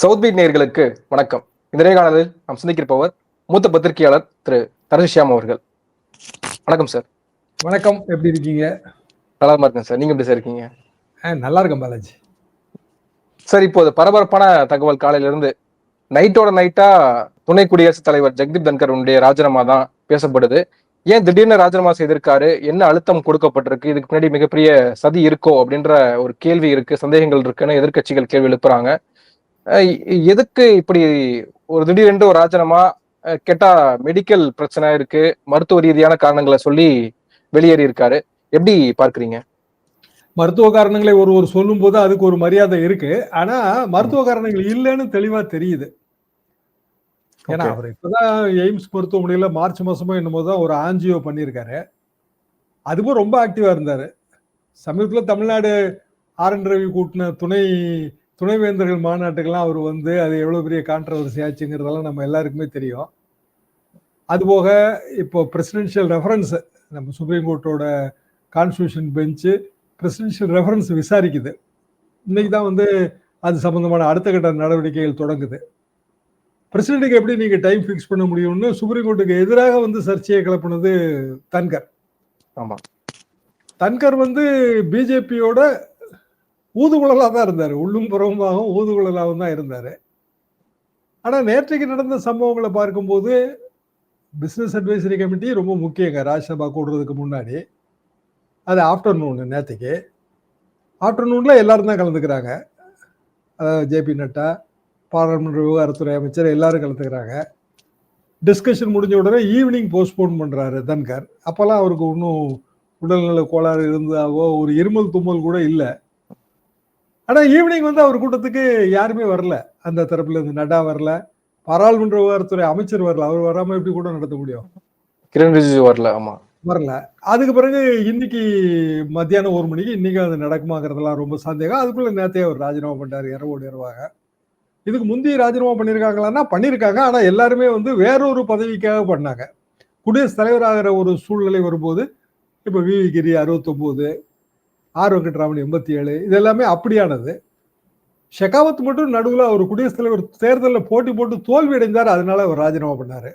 South beat நேயர்களுக்கு வணக்கம். இந்த நேர்காணலில் நாம் சந்திக்கிருப்பவர் மூத்த பத்திரிகையாளர் திரு தரசிஷியாம் அவர்கள். வணக்கம் சார். வணக்கம். எப்படி இருக்கீங்க? நலமா இருக்கேன் சார். நீங்க எப்படி சார் இருக்கீங்க? நல்லா இருக்கேன் பாலாஜி. சார் இப்போது பரபரப்பான தகவல் காலையில இருந்து நைட்டோட நைட்டா துணை குடியரசுத் தலைவர் ஜெகதீப் தன்கருடைய ராஜினாமா தான் பேசப்படுது. ஏன் திடீர்னு ராஜினாமா செய்திருக்காரு? என்ன அழுத்தம் கொடுக்கப்பட்டிருக்கு? இதுக்கு பின்னாடி மிகப்பெரிய சதி இருக்கோ? அப்படின்ற ஒரு கேள்வி இருக்கு சந்தேகங்கள் இருக்குன்னு எதிர்க்கட்சிகள் கேள்வி எழுப்புறாங்க. எதுக்கு இப்படி ஒரு திடீரென்று ஒரு ராஜினாமா கேட்டா மெடிக்கல் பிரச்சனை இருக்கு மருத்துவ ரீதியான காரணங்களை சொல்லி வெளியேறி இருக்காரு. எப்படி பார்க்கறீங்க? மருத்துவ காரணங்களை ஒருவர் சொல்லும் போது அதுக்கு ஒரு மரியாதை இருக்கு. ஆனா மருத்துவ காரணங்கள் இல்லைன்னு தெளிவா தெரியுது. ஏன்னா. அவர் இப்பதான் எய்ம்ஸ் மருத்துவமனையில மார்ச் மாசமோ என்னமோ தான் ஒரு ஆஞ்சியோ பண்ணியிருக்காரு. அதுவும் ரொம்ப ஆக்டிவா இருந்தாரு. சமீபத்துல தமிழ்நாடு ஆர் என் ரவி கூட்டின துணை துணைவேந்தர்கள் மாநாட்டுக்கெல்லாம் அவர் வந்து அது எவ்வளவு பெரிய கான்ட்ரவர்சி ஆச்சுங்கிறதெல்லாம் நம்ம எல்லாருக்குமே தெரியும். அதுபோக இப்போ பிரசிடென்ஷியல் ரெஃபரன்ஸ் நம்ம சுப்ரீம் கோர்ட்டோட கான்ஸ்டியூஷன் பெஞ்சு பிரசிடென்ஷியல் ரெஃபரன்ஸ் விசாரிக்குது. இன்னைக்கு தான் வந்து அது சம்பந்தமான அடுத்த கட்ட நடவடிக்கைகள் தொடங்குது. பிரசிடென்ட்டுக்கு எப்படி நீங்க டைம் ஃபிக்ஸ் பண்ண முடியும்னு சுப்ரீம் கோர்ட்டுக்கு எதிராக வந்து சர்ச்சையை கிளப்புனது தன்கர். ஆமா. தன்கர் வந்து பிஜேபியோட ஊதுகுழலாக தான் இருந்தார். உள்ளும் புறமாகவும் ஊதுகுழலாகவும் தான் இருந்தார். ஆனால் நேற்றைக்கு நடந்த சம்பவங்களை பார்க்கும்போது பிஸ்னஸ் அட்வைசரி கமிட்டி ரொம்ப முக்கியங்க. ராஜ்யசபா கூடுறதுக்கு முன்னாடி. அது ஆஃப்டர்நூனு நேற்றுக்கு ஆஃப்டர்நூனில் எல்லாரும் தான் கலந்துக்கிறாங்க. அதாவது ஜேபி நட்டா பாராளுமன்ற விவகாரத்துறை அமைச்சர் எல்லாரும் கலந்துக்கிறாங்க. டிஸ்கஷன் முடிஞ்ச உடனே ஈவினிங் போஸ்ட்போன் பண்ணுறாரு தன்கர். அப்போல்லாம் அவருக்கு இன்னும் உடல்நல கோளாறு இருந்தாவோ ஒரு இருமல் தும்மல் கூட இல்லை. ஆனா ஈவினிங் வந்து அவர் கூட்டத்துக்கு யாருமே வரல. அந்த தரப்புல இருந்து நட்டா வரல. பாராளுமன்ற விவகாரத்துறை அமைச்சர் வரல. அவர் வராம எப்படி கூட நடத்த முடியும்? கிரண் ரிஜிஜு வரல ஆமா. வரல. அதுக்கு பிறகு இன்னைக்கு மத்தியானம் ஒரு மணிக்கு இன்னைக்கு அது நடக்குமாங்கிறதெல்லாம் ரொம்ப சந்தேகம். அதுக்குள்ள நேத்தே அவர் ராஜினாமா பண்ணிட்டாரு இரவோடு இரவாக இதுக்கு முந்தைய ராஜினாமா பண்ணியிருக்காங்களான்னா பண்ணியிருக்காங்க ஆனா எல்லாருமே வந்து வேறொரு பதவிக்காக பண்ணாங்க. குடியரசுத் தலைவராகிற ஒரு சூழ்நிலை வரும்போது இப்போ விவி கிரி அறுபத்தொம்போது ஆர் வெங்கட்ராமன் எண்பத்தி ஏழு இது எல்லாமே அப்படியானது. ஷெகாவத் மட்டும் நடுவில் அவர் குடியரசுத் தலைவர் தேர்தலில் போட்டி போட்டு தோல்வி அடைந்தார் அதனால அவர் ராஜினாமா பண்ணார்.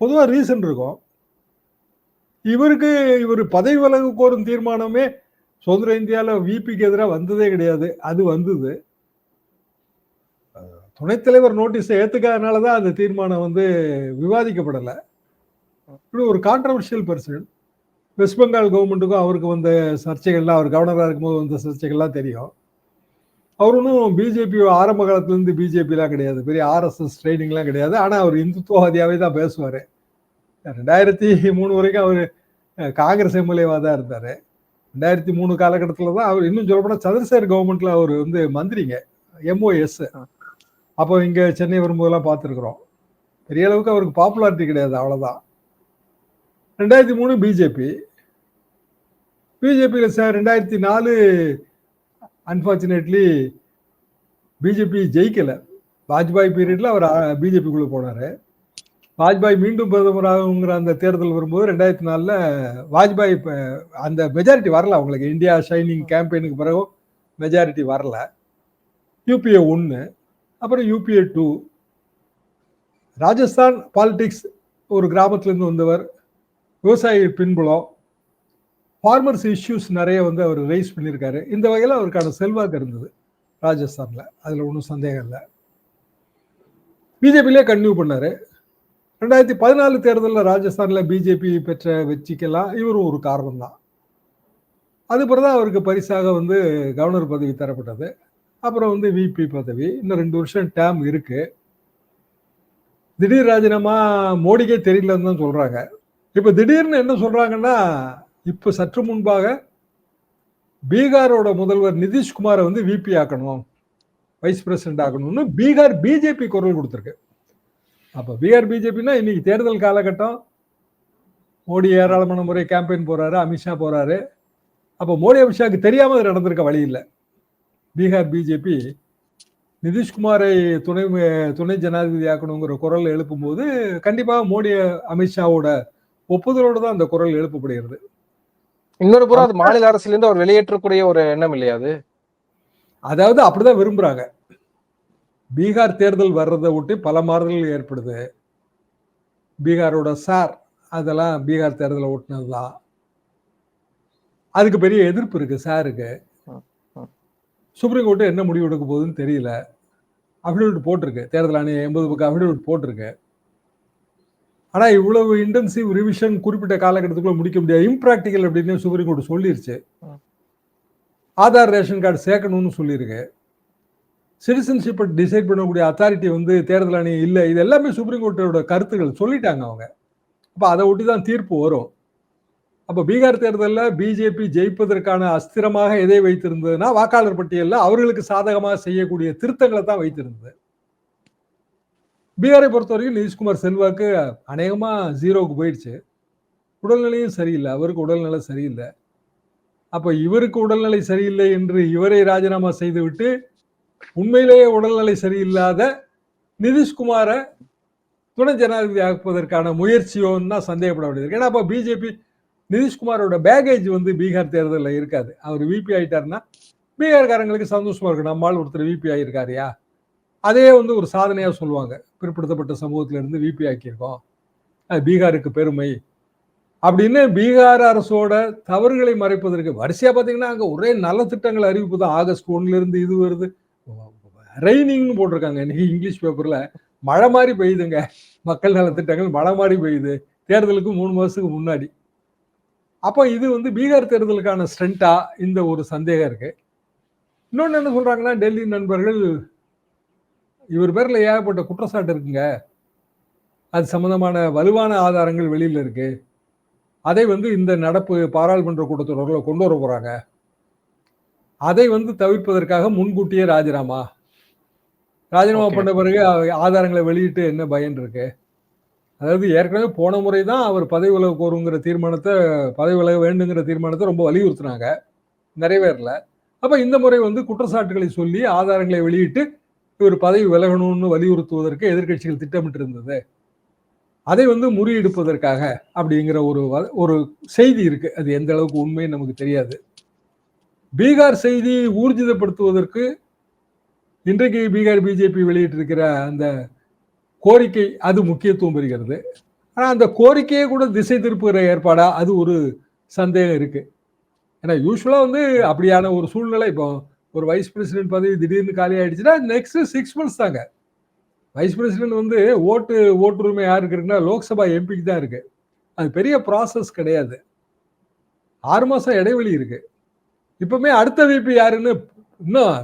பொதுவாக ரீசன் இருக்கும். இவருக்கு இவர் பதவி விலகு கோரும் தீர்மானமே சுதந்திர இந்தியாவில் விபிக்கு எதிராக வந்ததே கிடையாது. அது வந்தது. துணைத்தலைவர் தலைவர் நோட்டீஸை ஏற்றுக்காதனால தான் அந்த தீர்மானம் வந்து விவாதிக்கப்படலை. இப்படி ஒரு கான்ட்ரவர்ஷியல் பர்சன் வெஸ்ட் பெங்கால் கவர்மெண்ட்டுக்கும் அவருக்கு வந்த சர்ச்சைகள்லாம் அவர் கவர்னராக இருக்கும்போது வந்த சர்ச்சைகள்லாம் தெரியும். அவர் ஒன்றும் பிஜேபி ஆரம்ப காலத்துலேருந்து பிஜேபிலாம் கிடையாது. பெரிய ஆர்எஸ்எஸ் ட்ரைனிங்லாம் கிடையாது. ஆனால் அவர் இந்துத்துவவாதியாகவே தான் பேசுவார். ரெண்டாயிரத்தி மூணு வரைக்கும் அவர் காங்கிரஸ் எம்எல்ஏவாக தான் இருந்தார். ரெண்டாயிரத்தி மூணு காலகட்டத்தில் தான் அவர் இன்னும் சொல்லப்போனால் சந்திரசேகர் கவர்மெண்ட்டில் அவர் வந்து மந்திரிங்க. எம்ஓஎஸ் அப்போ இங்கே சென்னை வரும்போதெல்லாம் பார்த்துருக்குறோம். பெரிய அளவுக்கு அவருக்கு பாப்புலாரிட்டி கிடையாது அவ்வளோதான் ரெண்டாயிரத்தி மூணு பிஜேபி பிஜேபியில் சார் ரெண்டாயிரத்தி நாலு அன்ஃபார்ச்சுனேட்லி பிஜேபி ஜெயிக்கலை. வாஜ்பாய் பீரியடில் அவர் பிஜேபிக்குள்ளே போனார். வாஜ்பாய் மீண்டும் பிரதமராகுங்கிற அந்த தேர்தல் வரும்போது ரெண்டாயிரத்தி நாலில் வாஜ்பாய் இப்போ அந்த மெஜாரிட்டி வரல அவங்களுக்கு. இந்தியா ஷைனிங் கேம்பெயினுக்கு பிறகும் மெஜாரிட்டி வரல. யூபிஏ ஒன்று அப்புறம் யூபிஏ டூ ராஜஸ்தான் பாலிடிக்ஸ் ஒரு கிராமத்துலேருந்து வந்தவர். விவசாயி பின்புலம் ஃபார்மர்ஸ் இஷ்யூஸ் நிறைய வந்து அவர் ரைஸ் பண்ணியிருக்காரு. இந்த வகையில் அவருக்கான செல்வாக்கு இருந்தது ராஜஸ்தானில். அதில் ஒன்றும் சந்தேகம் இல்லை. பிஜேபியிலே கன்டினியூ பண்ணார். ரெண்டாயிரத்தி பதினாலு தேர்தலில் ராஜஸ்தானில் பிஜேபி பெற்ற வெற்றிக்கெல்லாம் இவரும் ஒரு காரணம் தான் அது பிறகு தான் அவருக்கு பரிசாக வந்து கவர்னர் பதவி தரப்பட்டது. அப்புறம் வந்து விபி பதவி. இன்னும் ரெண்டு வருஷம் டேம் இருக்குது திடீர் ராஜினாமா மோடிக்கே தெரியலன்னு தான் சொல்கிறாங்க இப்போ திடீர்னு என்ன சொல்கிறாங்கன்னா இப்போ சற்று முன்பாக பீகாரோட முதல்வர் நிதிஷ்குமாரை வந்து விபி ஆக்கணும் வைஸ் பிரசிடென்ட் ஆகணும்னு பீகார் பிஜேபி குரல் கொடுத்துருக்கு. அப்போ பீகார் பிஜேபினா இன்னைக்கு தேர்தல் காலகட்டம். மோடி ஏராளமான முறை கேம்பெயின் போகிறாரு அமித்ஷா போகிறாரு அப்போ மோடி அமித்ஷாவுக்கு தெரியாமல் அது நடந்திருக்க வழி இல்லை. பீகார் பிஜேபி நிதிஷ்குமாரை துணை துணை ஜனாதிபதி ஆக்கணுங்கிற குரல் எழுப்பும்போது கண்டிப்பாக மோடி அமித்ஷாவோட ஒப்புதலோடு தான் அந்த குரல் எழுப்பப்படுகிறது. இன்னொரு புறம் அது மாநில அரசிலிருந்து அவர் வெளியேற்றக்கூடிய ஒரு எண்ணம் இல்லையா அது? அதாவது அப்படிதான் விரும்புறாங்க. பீகார் தேர்தல் வர்றதை ஒட்டி பல மாறுதல்கள் ஏற்படுது. பீகாரோட சார் அதெல்லாம் பீகார் தேர்தலை ஒட்டினது தான் அதுக்கு பெரிய எதிர்ப்பு இருக்கு சாருக்கு. சுப்ரீம் கோர்ட்டு என்ன முடிவு எடுக்க போகுதுன்னு தெரியல. அஃபிடவிட் போட்டிருக்கு. தேர்தல் ஆணையம் எண்பது பக்கம் அஃபிடவிட் போட்டிருக்கு. ஆனா இவ்வளவு இன்டென்சிவ் ரிவிஷன் குறிப்பிட்ட காலகட்டத்துக்குள்ள முடிக்க முடியாது. இம்ப்ராக்டிக்கல் அப்படின்னு சுப்ரீம் கோர்ட் சொல்லிருச்சு. ஆதார் ரேஷன் கார்டு சேர்க்கணும்னு சொல்லியிருக்கு. சிட்டிசன்ஷிப்பை டிசைட் பண்ணக்கூடிய அத்தாரிட்டி வந்து தேர்தல் ஆணையம் இல்லை. இது எல்லாமே சுப்ரீம் கோர்ட்டோட கருத்துக்கள் சொல்லிட்டாங்க அவங்க. அப்போ அதை ஒட்டி தான் தீர்ப்பு வரும். அப்போ பீகார் தேர்தலில் பிஜேபி ஜெயிப்பதற்கான அஸ்திரமாக எதை வைத்திருந்ததுன்னா வாக்காளர் பட்டியலில் அவர்களுக்கு சாதகமாக செய்யக்கூடிய திருத்தங்களை தான் வைத்திருந்தது. பீகாரை பொறுத்த வரைக்கும் நிதிஷ்குமார் செல்வாக்கு அநேகமாக ஜீரோவுக்கு போயிடுச்சு. உடல்நிலையும் சரியில்லை. அவருக்கு உடல்நிலை சரியில்லை. அப்போ இவருக்கு உடல்நிலை சரியில்லை என்று இவரை ராஜினாமா செய்துவிட்டு உண்மையிலேயே உடல்நிலை சரியில்லாத நிதிஷ்குமாரை துணை ஜனாதிபதி ஆக்குவதற்கான முயற்சியோன்னு தான் சந்தேகப்பட வேண்டியது ஏன்னா அப்போ பிஜேபி நிதிஷ்குமாரோட பேகேஜ் வந்து பீகார் தேர்தலில் இருக்காது. அவர் விபி ஆகிட்டாருன்னா பீகார்காரங்களுக்கு சந்தோஷமா இருக்கு நம்மால் ஒருத்தர் விபி ஆகியிருக்காருயா அதே வந்து ஒரு சாதனையாக சொல்லுவாங்க. பிற்படுத்தப்பட்ட சமூகத்திலிருந்து விபி ஆக்கியிருக்கோம். அது பீகாருக்கு பெருமை. அப்படின்னு பீகார் அரசோட தவறுகளை மறைப்பதற்கு வரிசையாக பார்த்தீங்கன்னா அங்கே ஒரே நல்ல திட்டங்கள் அறிவிப்பு தான். ஆகஸ்ட் ஒன்னுல இது வருது. ரெய்னிங்னு போட்டிருக்காங்க. இன்னைக்கு இங்கிலீஷ் பேப்பரில் மழை மாதிரி பெய்யுதுங்க. மக்கள் நலத்திட்டங்கள் மழை மாதிரி பெய்யுது. தேர்தலுக்கு மூணு மாதத்துக்கு முன்னாடி. அப்போ இது வந்து பீகார் தேர்தலுக்கான ஸ்ட்ரென்த்தா இந்த ஒரு சந்தேகம் இருக்குது இன்னொன்று என்ன சொல்கிறாங்கன்னா டெல்லி நண்பர்கள் இவர் பேர்ல ஏகப்பட்ட குற்றச்சாட்டு இருக்குங்க. அது சம்பந்தமான வலுவான ஆதாரங்கள் வெளியில இருக்கு. அதை வந்து இந்த நடப்பு பாராளுமன்ற கூட்டத்தொடரில் கொண்டு வர போறாங்க. அதை வந்து தவிர்ப்பதற்காக முன்கூட்டியே ராஜினாமா. ராஜினாமா. பண்ண பிறகு ஆதாரங்களை வெளியிட்டு என்ன பயன் இருக்கு? அதாவது ஏற்கனவே போன முறை தான் அவர் பதவி விலக கோருங்கிற தீர்மானத்தை பதவி விலக வேண்டுங்கிற தீர்மானத்தை ரொம்ப வலியுறுத்தினாங்க. நிறைவேறல. அப்ப இந்த முறை வந்து குற்றச்சாட்டுகளை சொல்லி ஆதாரங்களை வெளியிட்டு இவர் பதவி விலகணும்னு வலியுறுத்துவதற்கு எதிர்க்கட்சிகள் திட்டமிட்டு இருந்தது அதை வந்து முறியெடுப்பதற்காக அப்படிங்கிற ஒரு வ- ஒரு செய்தி இருக்கு. அது எந்த அளவுக்கு உண்மைன்னு நமக்கு தெரியாது. பீகார் செய்தியை ஊர்ஜிதப்படுத்துவதற்கு இன்றைக்கு பீகார் பிஜேபி வெளியிட்டிருக்கிற அந்த கோரிக்கை அது முக்கியத்துவம் பெறுகிறது. ஆனால் அந்த கோரிக்கையை கூட திசை திருப்புகிற ஏற்பாடா அது ஒரு சந்தேகம் இருக்கு. ஏன்னா யூஸ்வலாக வந்து அப்படியான ஒரு சூழ்நிலை. இப்போ ஒரு வைஸ் பிரசிடென்ட் பதவி திடீர்னு காலி ஆயிடுச்சுன்னா நெக்ஸ்ட் சிக்ஸ் மந்த்ஸ் தாங்க. வைஸ் பிரசிடென்ட் வந்து ஓட்டு ஓட்டுரிமை யாருக்கு இருக்குன்னா லோக்சபா எம்பிக்கு தான் இருக்கு. அது பெரிய ப்ராசஸ் கிடையாது. ஆறு மாதம் இடைவெளி இருக்கு. இப்பவுமே அடுத்த விபி யாருன்னு இன்னும்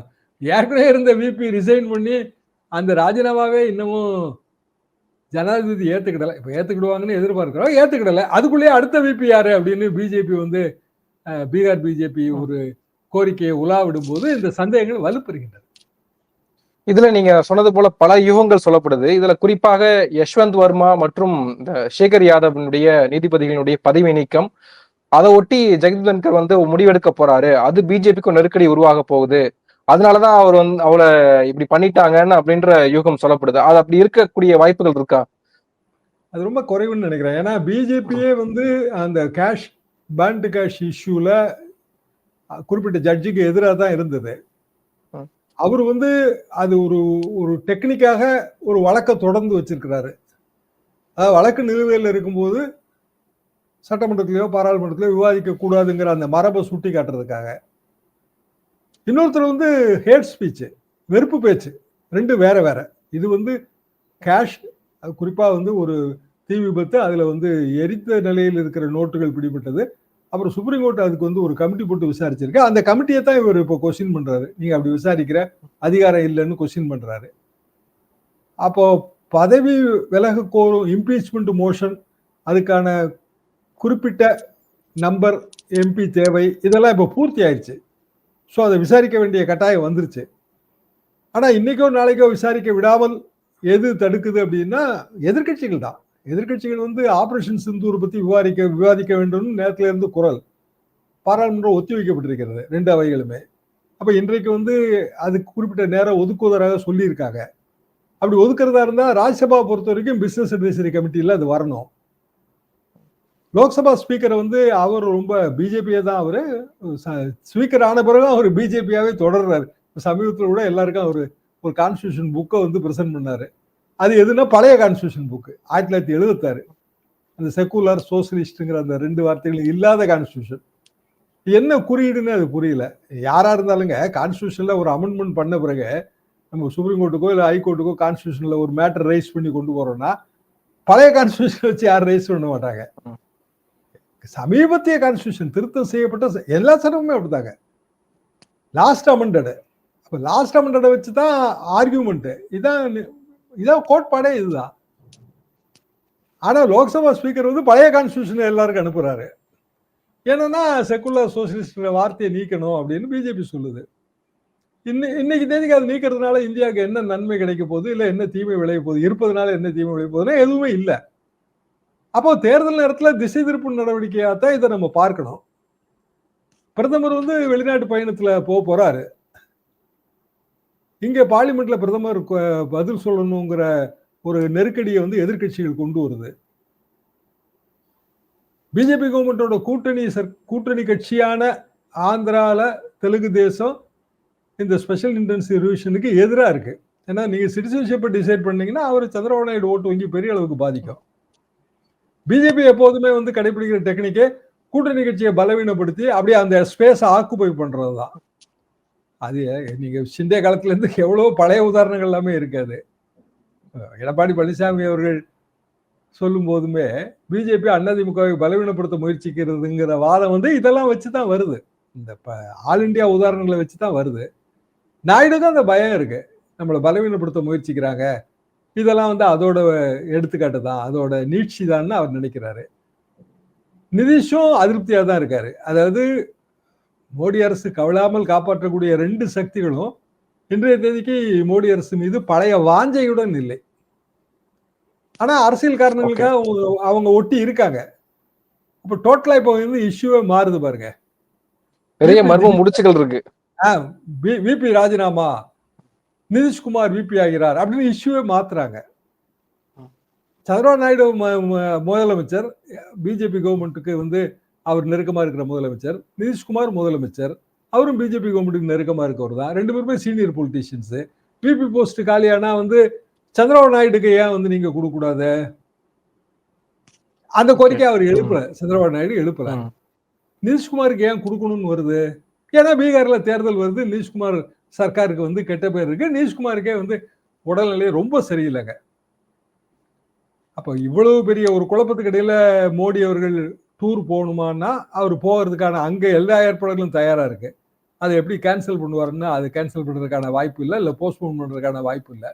ஏற்கனவே இருந்த விபி ரிசைன் பண்ணி அந்த ராஜினாமாவே இன்னமும் ஜனாதிபதி ஏற்றுக்கிடலை இப்போ ஏற்றுக்கிடுவாங்கன்னு எதிர்பார்க்கிறோம். ஏற்றுக்கிடலை அதுக்குள்ளேயே அடுத்த விபி யாரு அப்படின்னு பிஜேபி வந்து பீகார் பிஜேபி ஒரு கோரிக்கையை உலாவிடும் போது இந்த சந்தேகங்கள் வலுப்பெறுகின்றன. இதுல நீங்க சொன்னது போல பல யுகங்கள் சொல்லப்படுது. இதுல குறிப்பாக யஷ்வந்த் வர்மா மற்றும் இந்த சேகர் யாதவனுடைய நீதிபதிகளினுடைய பதவி நீக்கம். அதை ஒட்டி ஜெகதீப் தன்கர் வந்து முடிவெடுக்க போறாரு. அது பிஜேபிக்கும் நெருக்கடி உருவாக போகுது. அதனாலதான் அவர் வந்து அவளை இப்படி பண்ணிட்டாங்கன்னு அப்படின்ற யூகம் சொல்லப்படுது. அது அப்படி இருக்கக்கூடிய வாய்ப்புகள் இருக்கா? அது ரொம்ப குறைவுன்னு நினைக்கிறேன். ஏன்னா பிஜேபியே வந்து அந்த கேஷ் பேண்ட் கேஷ் இஷ்யூல குறிப்பிட்ட ஜட்ஜுக்கு எதிராக தான் இருந்தது. அவர் வந்து அது ஒரு ஒரு டெக்னிக்காக ஒரு வழக்கை தொடர்ந்து வச்சிருக்கிறாரு. அதாவது வழக்கு நிலுவையில் இருக்கும்போது சட்டமன்றத்திலேயோ பாராளுமன்றத்திலேயோ விவாதிக்க கூடாதுங்கிற அந்த மரபை சுட்டி காட்டுறதுக்காக. இன்னொருத்தர் வந்து ஹேட் ஸ்பீச் வெறுப்பு பேச்சு ரெண்டு வேற வேற. இது வந்து கேஷ் குறிப்பா வந்து ஒரு தீ விபத்து அதுல வந்து எரித்த நிலையில் இருக்கிற நோட்டுகள் பிடிபட்டது. அப்புறம் சுப்ரீம் கோர்ட் அதுக்கு வந்து ஒரு கமிட்டி போட்டு விசாரிச்சிருக்கு. அந்த கமிட்டியை தான் இவர் இப்போ கொஸ்டின் பண்ணுறாரு நீங்கள் அப்படி விசாரிக்கிற அதிகாரம் இல்லைன்னு கொஸ்டின் பண்ணுறாரு அப்போ பதவி விலக கோரும் இம்பீச்மெண்ட் மோஷன் அதுக்கான குறிப்பிட்ட நம்பர் எம்பி தேவை இதெல்லாம் இப்போ பூர்த்தி ஆயிடுச்சு ஸோ அதை விசாரிக்க வேண்டிய கட்டாயம் வந்துருச்சு. ஆனால் இன்னைக்கோ நாளைக்கோ விசாரிக்க விடாமல் எது தடுக்குது அப்படின்னா எதிர்க்கட்சிகள் தான். எதிர்க்கட்சிகள் வந்து ஆபரேஷன் சிந்தூர் பத்தி விவாதிக்க விவாதிக்க வேண்டும் நேரத்துல இருந்து குரல். பாராளுமன்றம் ஒத்தி வைக்கப்பட்டிருக்கிறது ரெண்டு அவைகளுமே. அப்ப இன்றைக்கு வந்து அதுக்கு குறிப்பிட்ட நேரம் ஒதுக்குவதாக சொல்லியிருக்காங்க. அப்படி ஒதுக்குறதா இருந்தா ராஜ்யசபா பொறுத்த வரைக்கும் பிசினஸ் அட்வைசரி கமிட்டியில அது வரணும். லோக்சபா ஸ்பீக்கரை வந்து அவர் ரொம்ப பிஜேபியை தான் அவரு. ஸ்பீக்கர் ஆன பிறகு அவர் பிஜேபியாவே தொடர்றாரு. சமீபத்தில் கூட எல்லாருக்கும் அவர் ஒரு கான்ஸ்டியூஷன் புக்கை வந்து பிரசன்ட் பண்ணாரு. அது எதுனா பழைய கான்ஸ்டியூஷன் புக்கு ஆயிரத்தி தொள்ளாயிரத்தி எழுபத்தாறு அந்த செக்குலர் சோசியலிஸ்ட்டுங்கிற அந்த ரெண்டு வார்த்தைகள் இல்லாத கான்ஸ்டியூஷன் என்ன குறியீடுன்னு அது புரியல. யாரா இருந்தாலுங்க கான்ஸ்டியூஷன்ல ஒரு அமெண்ட்மெண்ட் பண்ண பிறகு நம்ம சுப்ரீம் கோர்ட்டுக்கோ இல்லை ஹைகோர்ட்டுக்கோ கான்ஸ்டியூஷன்ல ஒரு மேட்டர் ரைஸ் பண்ணி கொண்டு போறோம்னா பழைய கான்ஸ்டியூஷன் வச்சு யாரும் ரைஸ் பண்ண மாட்டாங்க. சமீபத்திய கான்ஸ்டியூஷன் திருத்தம் செய்யப்பட்ட எல்லா சட்டமுமே அப்படிதாங்க லாஸ்ட் அமெண்டடு அப்போ லாஸ்ட் அமெண்டடை வச்சு தான் ஆர்கியூமெண்ட்டு இதான் இதான் கோட்பாடே இதுதான். ஆனா லோக்சபா ஸ்பீக்கர் வந்து பழைய கான்ஸ்டியூஷன் எல்லாருக்கும் அனுப்புறாரு. என்னன்னா செக்குலர் சோசியலிஸ்ட் வார்த்தையை நீக்கணும் அப்படின்னு பிஜேபி சொல்லுது. இன்னை இன்னைக்கு தேதிக்கு அது நீக்கிறதுனால இந்தியாவுக்கு என்ன நன்மை கிடைக்க போகுது இல்லை என்ன தீமை விளைய போகுது இருப்பதுனால என்ன தீமை விளைய போகுதுன்னா எதுவுமே இல்லை. அப்போ தேர்தல் நேரத்தில் திசை திருப்பும் நடவடிக்கையாக தான் இதை நம்ம பார்க்கணும். பிரதமர் வந்து வெளிநாட்டு பயணத்தில் போக போறாரு. இங்கே பார்லிமெண்ட்ல பிரதமர் பதில் சொல்லணுங்கிற ஒரு நெருக்கடியை வந்து எதிர்க்கட்சிகள் கொண்டு வருது. பிஜேபி கவர்மெண்டோட கூட்டணி சர் கூட்டணி கட்சியான ஆந்திராவில் தெலுங்கு தேசம் இந்த ஸ்பெஷல் இன்டென்சிவ் ரிவிஷனுக்கு எதிராக இருக்கு. ஏன்னா நீங்கள் சிட்டிசன்ஷிப்பை டிசைட் பண்ணீங்கன்னா அவர் சந்திரபாபு நாயுடு ஓட்டு வங்கி பெரிய அளவுக்கு பாதிக்கும். பிஜேபி எப்போதுமே வந்து கடைபிடிக்கிற டெக்னிக்கே கூட்டணி கட்சியை பலவீனப்படுத்தி அப்படியே அந்த ஸ்பேஸை ஆக்குபை பண்ணுறது தான் அது நீங்க சிந்தைய காலத்துல இருந்து எவ்வளவு பழைய உதாரணங்கள் எல்லாமே இருக்காது எடப்பாடி பழனிசாமி அவர்கள் சொல்லும் போதுமே பிஜேபி அதிமுகவை பலவீனப்படுத்த முயற்சிக்கிறதுங்கிற வாதம் வந்து இதெல்லாம் வச்சு தான் வருது. இந்த ப- ஆல் இந்தியா உதாரணங்களை வச்சு தான் வருது நாயுடுக்கும் அந்த பயம் இருக்கு. நம்மளை பலவீனப்படுத்த முயற்சிக்கிறாங்க. இதெல்லாம் வந்து அதோட எடுத்துக்காட்டு தான். அதோட நீட்சி தான்னு அவர் நினைக்கிறாரு. நிதிஷும் அதிருப்தியாக தான் இருக்காரு. அதாவது மோடி அரசு கவலாமல் காப்பாற்றக்கூடிய ரெண்டு சக்திகளும் இன்றைய தேதிக்கு மோடி அரசு மீது பழைய வாஞ்சையுடன் இல்லை. ஆனா அரசியல் காரணங்களுக்காக அவங்க- அவங்க ஒட்டி இருக்காங்க. அப்ப டோட்டலா இப்போ வந்து இஷ்யூவே மாறுது பாருங்க. பெரிய மர்ம முடிச்சுகள் இருக்கு. விபி ராஜினாமா நிதிஷ்குமார் விபி ஆகிறார் அப்படின்னு இஷ்யூவே மாத்துறாங்க. சந்திரபாபு நாயுடு முதலமைச்சர் பிஜேபி கவர்மெண்ட்டுக்கு வந்து அவர் நெருக்கமா இருக்கிற முதலமைச்சர். நிதிஷ்குமார் முதலமைச்சர். அவரும் பிஜேபி கவர்மெண்ட்டுக்கு நெருக்கமா இருக்கவர் தான் ரெண்டு பேருமே சீனியர் பொலிட்டீஷியன்ஸ் விபி போஸ்ட் காலியானா வந்து சந்திரபாபு நாயுடுக்கு ஏன் வந்து நீங்க கொடுக்க கூடாது அந்த கோரிக்கை அவர் எழுப்பல. சந்திரபாபு நாயுடு எழுப்பல. நிதிஷ்குமாருக்கு ஏன் கொடுக்கணும்னு வருது? ஏன்னா பீகார்ல தேர்தல் வருது. நிதிஷ்குமார் சர்க்காருக்கு வந்து கெட்ட பேர் இருக்கு. நிதிஷ்குமாருக்கே வந்து உடல்நிலை ரொம்ப சரியில்லைங்க. அப்போ இவ்வளவு பெரிய ஒரு குழப்பத்துக்கு இடையில மோடி அவர்கள் டூர் போகணுமான்னா அவர் போகிறதுக்கான அங்க எல்லா ஏற்பாடுகளும் தயாரா இருக்கு. அதை எப்படி கேன்சல் பண்ணுவாருன்னா அது கேன்சல் பண்றதுக்கான வாய்ப்பு இல்லை இல்லை போஸ்ட்போன் பண்றதுக்கான வாய்ப்பு இல்லை.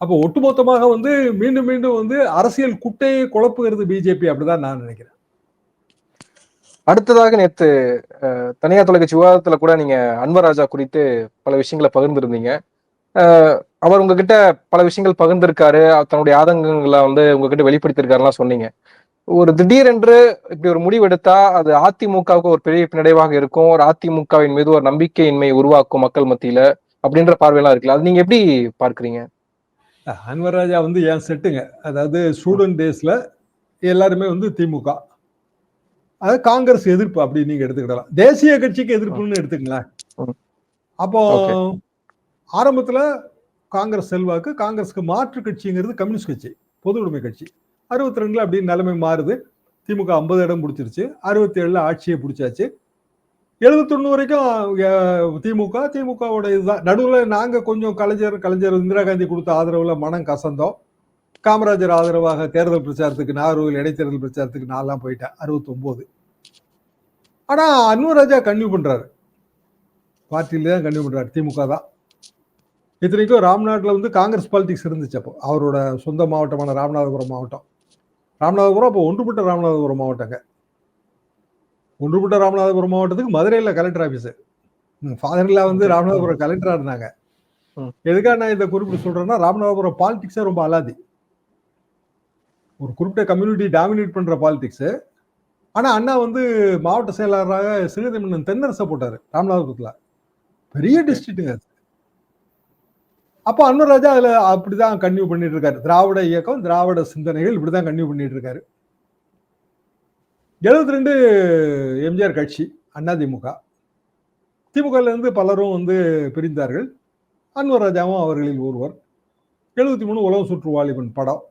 அப்போ ஒட்டுமொத்தமாக வந்து மீண்டும் மீண்டும் வந்து அரசியல் குட்டையை குழப்புகிறது பிஜேபி அப்படிதான் நான் நினைக்கிறேன். அடுத்ததாக நேத்து தனியார் தொலைக்காட்சி விவாதத்துல கூட நீங்க அன்வராஜா குறித்து பல விஷயங்களை பகிர்ந்திருந்தீங்க. அஹ், அவர் உங்ககிட்ட பல விஷயங்கள் பகிர்ந்திருக்காரு தன்னுடைய ஆதங்கங்களை வந்து உங்ககிட்ட வெளிப்படுத்திருக்காருலாம் சொன்னீங்க. ஒரு திடீரென்று இப்படி ஒரு முடிவு எடுத்தா அது அதிமுகவுக்கு ஒரு பெரிய பின்னடைவாக இருக்கும். ஒரு அதிமுகவின் மீது ஒரு நம்பிக்கையின்மை உருவாக்கும் மக்கள் மத்தியில அப்படின்ற பார்வையெல்லாம் இருக்குல்ல. அது நீங்க எப்படி பார்க்கறீங்க? அன்வர் ராஜா வந்து என் செட்டுங்க? அதாவது ஸ்டூடெண்ட் டேஸ்ல எல்லாருமே வந்து திமுக. அது காங்கிரஸ் எதிர்ப்பு அப்படி நீங்க எடுத்துக்கிடலாம். தேசிய கட்சிக்கு எதிர்ப்புன்னு எடுத்துக்கலாம். அப்போ. ஆரம்பத்துல காங்கிரஸ் செல்வாக்கு காங்கிரஸ்க்கு மாற்று கட்சிங்கிறது கம்யூனிஸ்ட் கட்சி பொது உடைமை கட்சி. அறுபத்தி ரெண்டுல அப்படி நிலைமை மாறுது. திமுக ஐம்பது இடம் பிடிச்சிருச்சு. அறுபத்தி ஏழுல ஆட்சியை பிடிச்சாச்சு. எழுபத்தொன்னு வரைக்கும் திமுக திமுகவோட இதுதான். நடுவில் நாங்கள் கொஞ்சம் கலைஞர் கலைஞர் இந்திரா காந்தி கொடுத்த ஆதரவில் மனம் கசந்தோம். காமராஜர் ஆதரவாக தேர்தல் பிரச்சாரத்துக்கு நாகர்கோவில் இடைத்தேர்தல் பிரச்சாரத்துக்கு நான்லாம் போயிட்டேன். அறுபத்தொம்போது. ஆனால் அன்வர் ராஜா கன்யூ பண்ணுறாரு பார்ட்டியில தான் கன்வியூ பண்ணுறாரு திமுக தான். இத்தனைக்கும் ராம்நாட்டில் வந்து காங்கிரஸ் பாலிடிக்ஸ் இருந்துச்சு அப்போ. அவரோட சொந்த மாவட்டமான ராமநாதபுரம் மாவட்டம். ராமநாதபுரம் அப்போ ஒன்றுபட்ட ராமநாதபுரம் மாவட்டங்க. ஒன்றுபட்ட ராமநாதபுரம் மாவட்டத்துக்கு மதுரையில் கலெக்டர் ஆஃபீஸு ஃபாதர்லா வந்து ராமநாதபுரம் கலெக்டரா இருந்தாங்க. எதுக்காக நான் இதை குறிப்பிட்டு சொல்றேன்னா ராமநாதபுரம் பாலிடிக்ஸே ரொம்ப அலாதி. ஒரு குறிப்பிட்ட கம்யூனிட்டி டாமினேட் பண்ற பாலிடிக்ஸ் ஆனா அண்ணா வந்து மாவட்ட செயலாளராக சிறுதமிழன் தென்னரசை போட்டாரு ராமநாதபுரத்துல. பெரிய டிஸ்ட்ரிக்ட்டுங்க அது. அப்போ அன்வர் ராஜா அப்படி தான் கன்யூ பண்ணிட்டு இருக்காரு திராவிட இயக்கம் திராவிட சிந்தனைகள் இப்படிதான் கன்யூ பண்ணிட்டு இருக்காரு எழுபத்தி ரெண்டு எம்ஜிஆர் கட்சி அண்ணா திமுக திமுகலேருந்து பலரும் வந்து பிரிந்தார்கள். அன்வர் ராஜாவும் அவர்களில் ஒருவர். எழுபத்தி மூணு உலகம் சுற்று வாலிபன் படம்.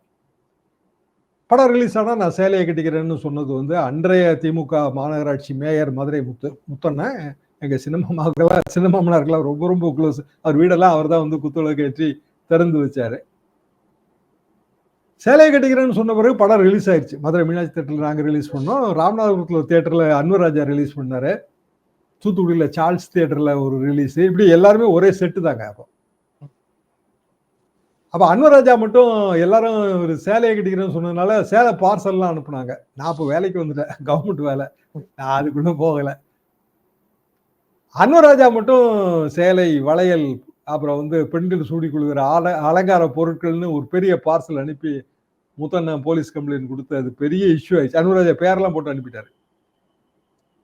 படம் ரிலீஸ் ஆனால் நான் சேலையை கட்டிக்கிறேன்னு சொன்னது வந்து அன்றைய திமுக மாநகராட்சி மேயர் மதுரை முத்து முத்தண்ணன். எங்கள் சின்னமாமக்கெல்லாம் சின்னமாமனாருக்கெல்லாம் ரொம்ப ரொம்ப க்ளோஸ் அவர் வீடெல்லாம் அவர் தான் வந்து குத்துவிளக்கு ஏற்றி திறந்து வச்சார். சேலையை கட்டிக்கிறேன்னு சொன்ன பிறகு படம் ரிலீஸ் ஆயிடுச்சு மதுரை மீனாட்சி தேட்டரில் நாங்கள் ரிலீஸ் பண்ணோம். ராமநாதபுரத்தில் தேட்டரில் அன்வர் ராஜா ரிலீஸ் பண்ணாரு. தூத்துக்குடியில் சார்ல்ஸ் தியேட்டரில் ஒரு ரிலீஸ் இப்படி எல்லாருமே ஒரே செட்டு தாங்க அப்போ. அப்போ அன்வராஜா மட்டும் எல்லாரும் ஒரு சேலையை கட்டிக்கிறேன்னு சொன்னதுனால சேலை பார்சல்லாம் அனுப்புனாங்க. நான் இப்போ வேலைக்கு வந்துட்டேன். கவர்மெண்ட் வேலை. நான் அதுக்குள்ளே போகலை. அன்வராஜா மட்டும் சேலை வளையல் அப்புறம் வந்து பெண்கள் சூடி கொள்கிற அல அலங்கார பொருட்கள்னு ஒரு பெரிய பார்சல் அனுப்பி முத்தண்ணன் போலீஸ் கம்ப்ளைண்ட் கொடுத்து அது பெரிய இஷ்யூ ஆயிடுச்சு. அன்வராஜா பேரெல்லாம் போட்டு அனுப்பிட்டாரு.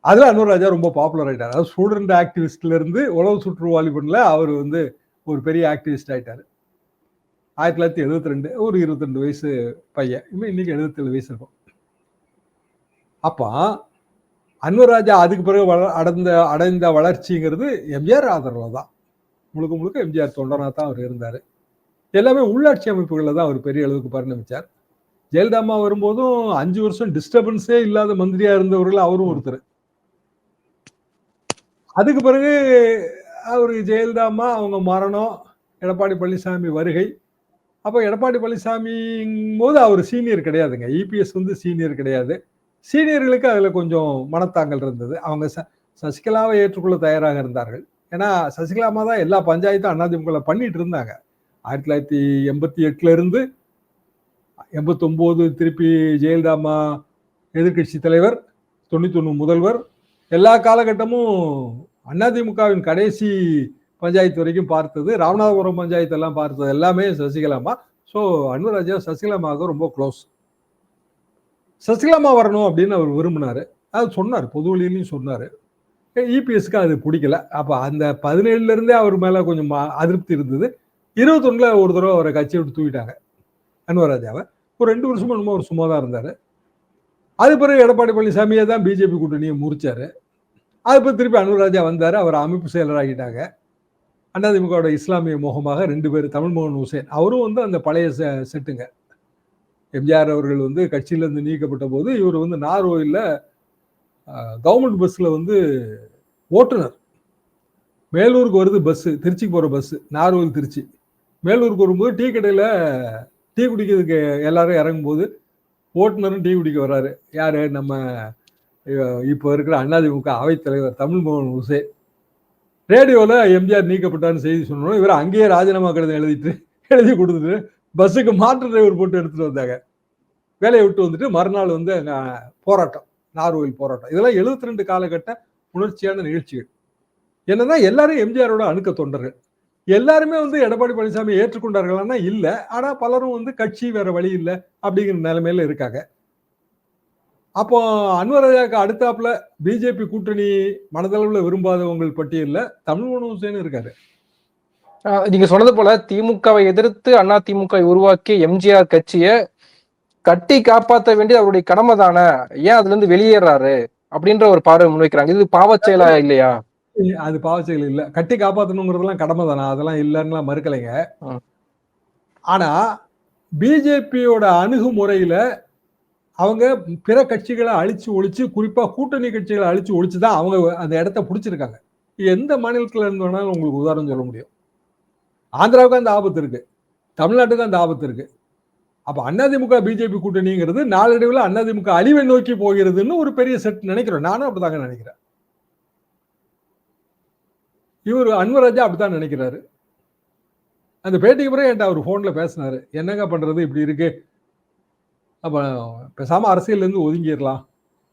அதில் அன்வராஜா ரொம்ப பாப்புலர் ஆகிட்டார் அதாவது ஸ்டூடெண்ட் ஆக்டிவிஸ்ட்லேருந்து இருந்து உளவு சுற்று வாலிபன்ல அவர் வந்து ஒரு பெரிய ஆக்டிவிஸ்ட் ஆகிட்டார் ஆயிரத்தி தொள்ளாயிரத்தி எழுபத்தி ரெண்டு ஒரு இருபத்தி ரெண்டு வயசு பையன். இன்னும் இன்னைக்கு எழுபத்தேழு வயசு இருக்கும். அப்போ அன்வராஜா அதுக்கு பிறகு வள அடைந்த அடைந்த வளர்ச்சிங்கிறது எம்ஜிஆர் ஆதரவில் தான். முழுக்க முழுக்க எம்ஜிஆர் தொண்டனாக தான் அவர் இருந்தார். எல்லாமே உள்ளாட்சி அமைப்புகளில் தான் அவர் பெரிய அளவுக்கு பரிணமித்தார் ஜெயலலிதா அம்மா வரும்போதும் அஞ்சு வருஷம் டிஸ்டர்பன்ஸே இல்லாத மந்திரியா இருந்தவர்கள் அவரும் ஒருத்தர். அதுக்கு பிறகு அவர் ஜெயலலிதா அம்மா அவங்க மரணம் எடப்பாடி பழனிசாமி வருகை. அப்போ எடப்பாடி பழனிசாமிங்கும் போது அவர் சீனியர் கிடையாதுங்க. இபிஎஸ் வந்து சீனியர் கிடையாது. சீனியர்களுக்கு அதில் கொஞ்சம் மனத்தாங்கல் இருந்தது. அவங்க ச சசிகலாவை ஏற்றுக்கொள்ள தயாராக இருந்தார்கள். ஏன்னா சசிகலாமா தான் எல்லா பஞ்சாயத்தும் அதிமுக பண்ணிட்டு இருந்தாங்க. ஆயிரத்தி தொள்ளாயிரத்தி எண்பத்தி எட்டுல இருந்து எண்பத்தொம்போது திருப்பி ஜெயலலிதாமா எதிர்கட்சி தலைவர் தொண்ணூத்தொன்று முதல்வர். எல்லா காலகட்டமும் அதிமுகவின் கடைசி பஞ்சாயத்து வரைக்கும் பார்த்தது. ராமநாதபுரம் பஞ்சாயத்து எல்லாம் பார்த்தது எல்லாமே சசிகலாமா ஸோ அன்பராஜா சசிகலாமாவுக்கு ரொம்ப க்ளோஸ் சசிகலாமா வரணும் அப்படின்னு அவர் விரும்பினாரு. அது சொன்னார் பொது வழியிலையும் சொன்னார். இபிஎஸ்க்கு அது பிடிக்கல. அப்போ அந்த பதினேழுல இருந்தே அவர் மேலே கொஞ்சம் அதிருப்தி இருந்தது. இருபத்தொன்னில் ஒரு தடவை அவரை கட்சியை விட்டு தூக்கிட்டாங்க அன்வராஜாவை. ஒரு ரெண்டு வருஷமும் என்னமோ அவர் சும்மா தான் இருந்தார். அது பிறகு எடப்பாடி பழனிசாமியை தான் பிஜேபி கூட்டணியை முறிச்சார். அது பிறகு திருப்பி அனுராஜா வந்தார். அவர் அமைப்பு செயலராகிட்டாங்க. அதிமுகவோட இஸ்லாமிய முகமாக ரெண்டு பேர் தமிழ்மோகன் ஹுசேன் அவரும் வந்து அந்த பழைய செட்டுங்க. எம்ஜிஆர் அவர்கள் வந்து கட்சியிலேருந்து நீக்கப்பட்ட போது இவர் வந்து நார்வோயில் கவர்மெண்ட் பஸ்ஸில் வந்து ஓட்டுநர் மேலூருக்கு வருது பஸ்ஸு திருச்சிக்கு போகிற பஸ்ஸு நார்வோயில் திருச்சி. மேலூருக்கு வரும்போது டீ கடையில் டீ குடிக்கிறதுக்கு எல்லாரும் இறங்கும்போது ஓட்டுநரும் டீ குடிக்க வர்றாரு. யார்? நம்ம இப்போ இருக்கிற அண்ணாதிமுக அவைத்தலைவர் தமிழ்மோகன் உசே. ரேடியோவில் எம்ஜிஆர் நீக்கப்பட்டான்னு செய்தி சொன்னோம். இவர் அங்கேயே ராஜினாமா கடிதம் எழுதிட்டு எழுதி கொடுத்துட்டு பஸ்ஸுக்கு மாற்று டிரைவர் போட்டு எடுத்துகிட்டு வந்தாங்க. வேலையை விட்டு வந்துட்டு மறுநாள் வந்து அங்கே போராட்டம் நார்வேல் போராட்டம். இதெல்லாம் எழுபத்தி ரெண்டு காலகட்ட உணர்ச்சியான நிகழ்ச்சிகள். என்னன்னா எல்லாரும் எம்ஜிஆரோட அணுக்க தொண்டர்கள். எல்லாருமே வந்து எடப்பாடி பழனிசாமி ஏற்றுக்கொண்டார்கள்னா இல்லை. ஆனால் பலரும் வந்து கட்சி வேற வழி இல்லை அப்படிங்கிற நிலைமையில இருக்காங்க. அப்போ அன்வராஜாக்கு அடுத்தாப்புல பிஜேபி கூட்டணி மனதளவில் விரும்பாதவங்கள் பட்டியலில் தமிழ் ஹுசேன் இருக்காரு. நீங்க சொன்னது போல திமுகவை எதிர்த்து அண்ணா திமுக உருவாக்கிய எம்ஜிஆர் கட்சியை கட்டி காப்பாற்ற வேண்டியது அவருடைய கடமை தானே? ஏன் அதுல இருந்து வெளியேறாரு? அப்படின்ற ஒரு பார்வை முன்வைக்கிறாங்க. இது பாவச் செயலா இல்லையா? அது பாவச்செயல் இல்ல. கட்டி காப்பாற்றணுங்கிறதெல்லாம் கடமை தானே? அதெல்லாம் இல்லைன்னா மறுக்கலைங்க. ஆனா பிஜேபியோட அணுகுமுறையில அவங்க பிற கட்சிகளை அழிச்சு ஒழிச்சு குறிப்பா கூட்டணி கட்சிகளை அழிச்சு ஒழிச்சு தான் அவங்க அந்த இடத்த பிடிச்சிருக்காங்க. எந்த மாநிலத்துல இருந்து வேணாலும் உங்களுக்கு உதாரணம் சொல்ல முடியும். ஆந்திராவுக்கு அந்த ஆபத்து இருக்கு. தமிழ்நாட்டுக்கு அந்த ஆபத்து இருக்கு. அப்போ அதிமுக பிஜேபி கூட்டணிங்கிறது நாளடைவில் அதிமுக அழிவை நோக்கி போகிறதுன்னு ஒரு பெரிய செட் நினைக்கிறோம். நானும் அப்படிதாங்க நினைக்கிறேன். இவர் அன்வராஜா அப்படித்தான் நினைக்கிறாரு. அந்த பேட்டிக்கு பிறகு என்கிட்ட அவர் ஃபோனில் பேசினார். என்னங்க பண்ணுறது இப்படி இருக்கு. அப்போ பேசாம அரசியல்லேருந்து ஒதுங்கிடலாம்.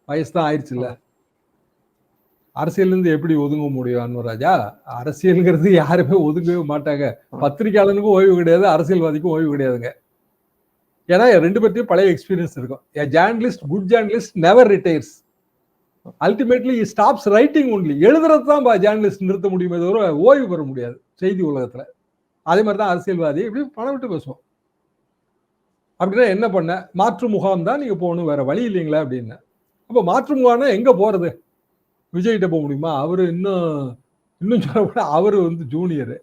வயசு தான் ஆயிடுச்சு இல்ல அரசியல் இருந்து எப்படி ஒதுங்க முடியும் அன்வராஜா அரசியல்ங்கிறது யாருமே ஒதுங்கவே மாட்டாங்க. பத்திரிகையாளனுக்கும் ஓய்வு கிடையாது அரசியல்வாதிக்கும் ஓய்வு கிடையாதுங்க. ஏன்னா ரெண்டு பேர்த்தையும் பழைய எக்ஸ்பீரியன்ஸ் இருக்கும். Journalist good journalist never retires ultimately stops writing only எழுதுறது தான் ஜேர்னலிஸ்ட் நிறுத்த முடியுமே தவிர ஓய்வு பெற முடியாது செய்தி உலகத்துல. அதே மாதிரி தான் அரசியல்வாதி இப்படி பணம் விட்டு பேசுவோம். அப்படின்னா என்ன பண்ண? மாற்று முகாம் தான் நீங்க போகணும் வேற வழி இல்லைங்களா அப்படின்னு. அப்ப மாற்று முகாம்னா எங்க போறது? விஜய்கிட்ட போக முடியுமா? அவரு இன்னும் இன்னும் சொல்ல அவரு வந்து ஜூனியரு.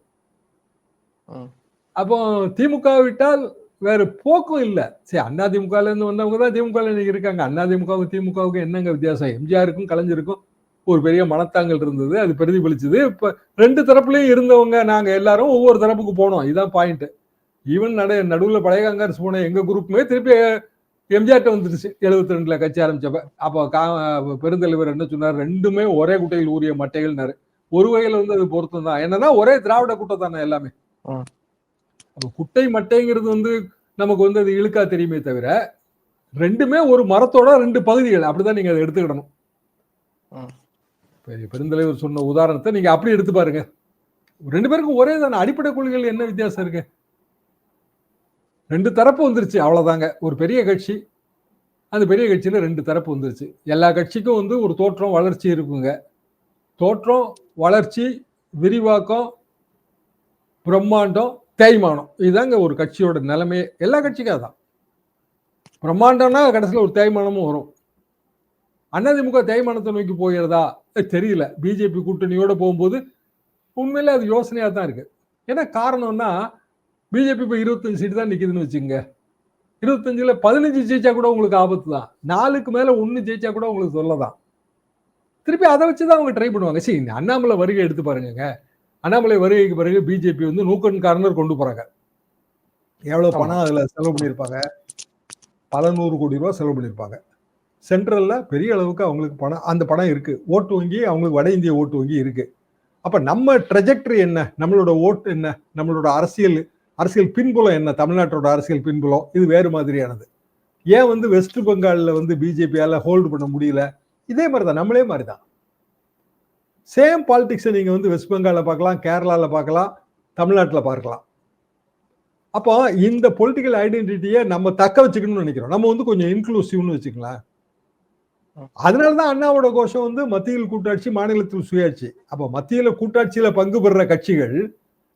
அப்போ திமுக விட்டால் வேற போக்கும் இல்ல. சரி அண்ணா திமுகல இருந்து வந்தவங்க தான் திமுக இன்னைக்கு இருக்காங்க. அண்ணா திமுகவுக்கும் திமுகவுக்கும் என்னங்க வித்தியாசம்? எம்ஜிஆருக்கும் கலைஞருக்கும் ஒரு பெரிய மனத்தாங்கல் இருந்தது. அது பிரதிபலிச்சது. இப்ப ரெண்டு தரப்புலயும் இருந்தவங்க நாங்க எல்லாரும் ஒவ்வொரு தரப்புக்கு போனோம். இதுதான் பாயிண்ட் ஈவன் நடு நடுவுல பழைய காங்கிரஸ் போன எங்க குரூப்புமே திருப்பி எம்ஜிஆர்ட்ட வந்துருச்சு. எழுபத்தி ரெண்டுல கட்சி ஆரம்பிச்சப்ப. அப்போ கா பெருந்தலைவர் என்ன சொன்னார்? ரெண்டுமே ஒரே குட்டையில் ஊறிய மட்டைகள்னாரு. ஒரு வகையில வந்து அது பொருத்தம் தான் என்னன்னா ஒரே திராவிட கூட்டம் தானே எல்லாமே குட்டை மட்டைங்கிறது வந்து நமக்கு வந்து அது இழுக்கா தெரியுமே தவிர ரெண்டுமே ஒரு மரத்தோட ரெண்டு பகுதிகள். அப்படிதான் நீங்க அதை எடுத்துக்கிடணும். பெருந்தலைவர் சொன்ன உதாரணத்தை நீங்க அப்படி எடுத்து பாருங்க. ரெண்டு பேருக்கும் ஒரே தானே அடிப்படை கொள்கைகள் என்ன வித்தியாசம் இருக்கு? ரெண்டு தரப்பு வந்துருச்சு அவ்வளோதாங்க ஒரு பெரிய கட்சி அந்த பெரிய கட்சியில் ரெண்டு தரப்பு வந்துருச்சு. எல்லா கட்சிக்கும் வந்து ஒரு தோற்றம் வளர்ச்சி இருக்குங்க. தோற்றம் வளர்ச்சி விரிவாக்கம் பிரம்மாண்டம் தேய்மானம். இதுதாங்க ஒரு கட்சியோட நிலைமையே. எல்லா கட்சிக்கும் அதான். பிரம்மாண்டம்னா கடைசியில் ஒரு தேய்மானமும் வரும். அதிமுக தேய்மானத்தை நோக்கி போகிறதா? தெரியல. பிஜேபி கூட்டணியோட போகும்போது உண்மையில் அது யோசனையாக தான் இருக்குது ஏன்னா காரணம்னா பிஜேபி இப்போ இருபத்தஞ்சு சீட்டு தான் நிக்குதுன்னு வச்சுங்க இருபத்தஞ்சுல பதினஞ்சு ஜெயிச்சா கூட உங்களுக்கு ஆபத்து தான். நாலுக்கு மேல ஒன்னு ஜெயிச்சா கூட உங்களுக்கு சொல்லதான் திருப்பி அதை வச்சு தான் அவங்க ட்ரை பண்ணுவாங்க. சரி இந்த அண்ணாமலை வருகை எடுத்து பாருங்க அண்ணாமலை வருகைக்கு பிறகு பிஜேபி வந்து நூக்கன் கார்னர் கொண்டு போறாங்க. எவ்வளவு பணம் அதுல செலவு பண்ணியிருப்பாங்க? பல நூறு கோடி ரூபாய் செலவு பண்ணியிருப்பாங்க. சென்ட்ரல்ல பெரிய அளவுக்கு அவங்களுக்கு பணம் அந்த பணம் இருக்கு. ஓட்டு வங்கி அவங்களுக்கு வட இந்திய ஓட்டு வங்கி இருக்கு. அப்ப நம்ம ட்ரெஜெக்டரி என்ன? நம்மளோட ஓட்டு என்ன? நம்மளோட அரசியல் அரசியல் பின்புலம் என்ன? தமிழ்நாட்டோட அரசியல் பின்புலம்? இது வேறு மாதிரியானது. ஏன் வந்து வெஸ்ட் பெங்காலில் வந்து பிஜேபியால் ஹோல்டு பண்ண முடியல? இதே மாதிரி தான் நம்மளே மாதிரி தான் சேம் பாலிடிக்ஸை நீங்கள் வந்து வெஸ்ட் பெங்காலில் பார்க்கலாம் கேரளாவில் பார்க்கலாம் தமிழ்நாட்டில் பார்க்கலாம். அப்போ இந்த பொலிட்டிக்கல் ஐடென்டிட்டியை நம்ம தக்க வச்சுக்கணும்னு நினைக்கிறோம். நம்ம வந்து கொஞ்சம் இன்க்ளூசிவ்னு வச்சுக்கலாம் அதனால தான் அண்ணாவோட கோஷம் வந்து மத்தியில் கூட்டாட்சி மாநிலத்தில் சுயாட்சி. அப்போ மத்தியில் கூட்டாட்சியில் பங்கு பெறுற கட்சிகள்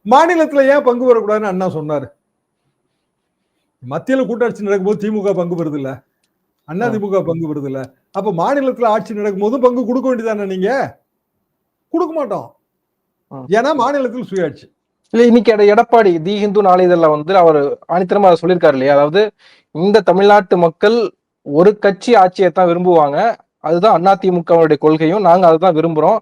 மாநிலத்துல ஏன் பங்கு பெறக்கூடாதுன்னு அண்ணா சொன்னாரு. மத்தியில கூட்டாட்சி நடக்கும்போது திமுக பங்கு பெறுது இல்ல அண்ணா திமுக பங்கு பெறுது இல்ல அப்ப மாநிலத்துல ஆட்சி நடக்கும்போது பங்கு கொடுக்க வேண்டியதானே நீங்க? கொடுக்க மாட்டோம். ஏன்னா மாநிலத்தில் சுயாட்சி. இல்ல இன்னைக்கு எட- எடப்பாடி தி ஹிந்து நாளிதழ்ல வந்து அவர் ஆணித்தரமா அதை சொல்லியிருக்காரு இல்லையா? அதாவது இந்த தமிழ்நாட்டு மக்கள் ஒரு கட்சி ஆட்சியை தான் விரும்புவாங்க. அதுதான் அதிமுகவுடைய கொள்கையும். நாங்க அதுதான் விரும்புறோம்.